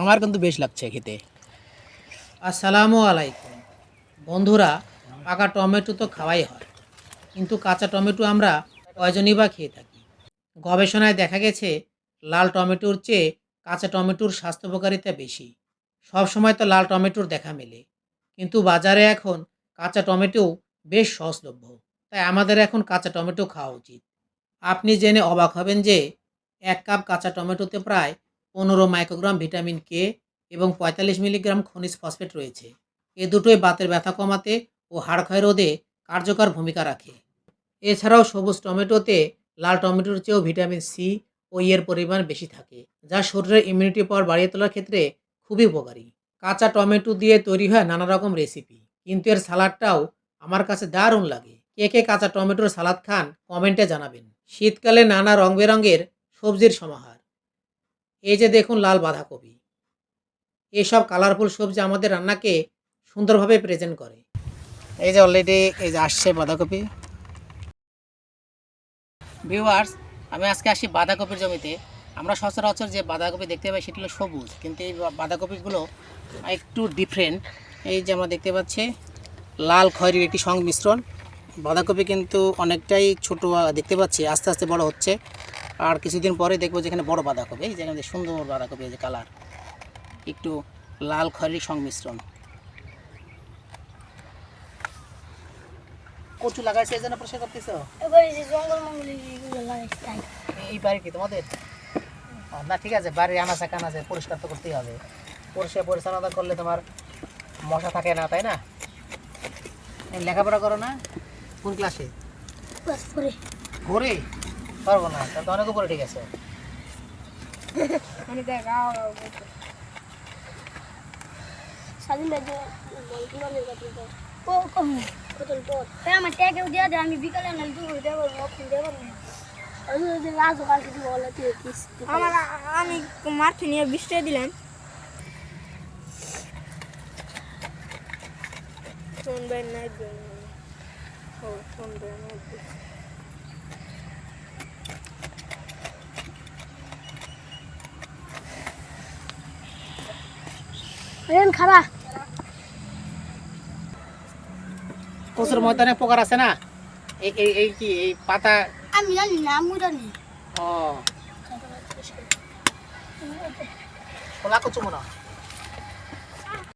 আমার কিন্তু বেশ লাগছে খেতে। আসসালামু আলাইকুম। বন্ধুরা, পাকা টমেটো তো খাওয়াই হয়, কিন্তু কাঁচা টমেটো আমরা কয়জনই বা খেয়ে থাকি? গবেষণায় দেখা গেছে, লাল টমেটোর চেয়ে কাঁচা টমেটোর স্বাস্থ্য উপকারিতা বেশি। সব সময় তো লাল টমেটোর দেখা মেলে, কিন্তু বাজারে এখন কাঁচা টমেটো বেশ সহজলভ্য। তাই আমাদের এখন কাঁচা টমেটো খাওয়া উচিত। আপনি জেনে অবাক হবেন যে, এক কাপ কাঁচা টমেটোতে প্রায় পনেরো মাইক্রোগ্রাম ভিটামিন কে এবং পঁয়তাল্লিশ মিলিগ্রাম খনিজ ফসফেট রয়েছে। এ দুটোই বাতের ব্যথা কমাতে ও হাড় ক্ষয় রোধে কার্যকর ভূমিকা রাখে। এছাড়াও সবুজ টমেটোতে লাল টমেটোর চেয়েও ভিটামিন সি ও ই এর পরিমাণ বেশি থাকে, যা শরীরের ইমিউনিটি পাওয়ার বাড়িয়ে তোলার ক্ষেত্রে খুবই উপকারী। কাঁচা টমেটো দিয়ে তৈরি হয় নানা রকম রেসিপি কিন্তু এর সালাডটাও আমার কাছে দারুণ লাগে। কে কে কাঁচা টমেটোর সালাদ খান কমেন্টে জানাবেন। শীতকালে নানা রং বেরঙের সবজির সমাহার। এই যে দেখুন লাল বাঁধাকপি। এইসব কালারফুল সবজি আমাদের রান্নাকে সুন্দরভাবে প্রেজেন্ট করে। এই যে অলরেডি এই যে আসছে বাঁধাকপি। ভিউয়ার্স আমি আজকে আসি বাঁধাকপির জমিতে। আমরা সচরাচর যে বাঁধাকপি দেখতে পাই সেটি হলো সবুজ। কিন্তু এই বাঁধাকপিগুলো একটু ডিফারেন্ট এই যে আমরা দেখতে পাচ্ছি, লাল খয়েরির একটি সংমিশ্রণ। বাঁধাকপি কিন্তু অনেকটাই ছোট দেখতে পাচ্ছি, আস্তে আস্তে বড় হচ্ছে। আর কিছুদিন পরে দেখব যেখানে বড় বাঁধাকপি এই যেখানে সুন্দর বাঁধাকপি এই যে কালার একটু লাল খয়েরির সংমিশ্রণ। কচু লাগাইছে এই জন্য পরিষ্কার করতেছ? এই বাড়ি কি তোমাদের? না ঠিক আছে বাড়ির আনাচে কানাচে পরিষ্কার তো করতেই হবে। পরিষ্কার পরিচ্ছন্নতা করলে তোমার মশা থাকে না তাই না? লেখাপড়া করো না? কোন ক্লাসে ঘুরে পারব না তা তো অনেক উপরে ঠিক আছে। আমি দেখ স্বাধীন রাজ্য তাই আমার ট্যাগে দিয়ে দে আমি বিকালে না। দূর দেব রকম দেব আমার আমি মাঠে নিয়ে বৃষ্টি দিলাম। শুনবেন না শুনবেন না রেন খারা কচুর ময়দানে পোকার আছে না? এই এই এই কি এই পাতা? আমি জানি না আমি জানি। ও। খোলা কচু মনে হয়।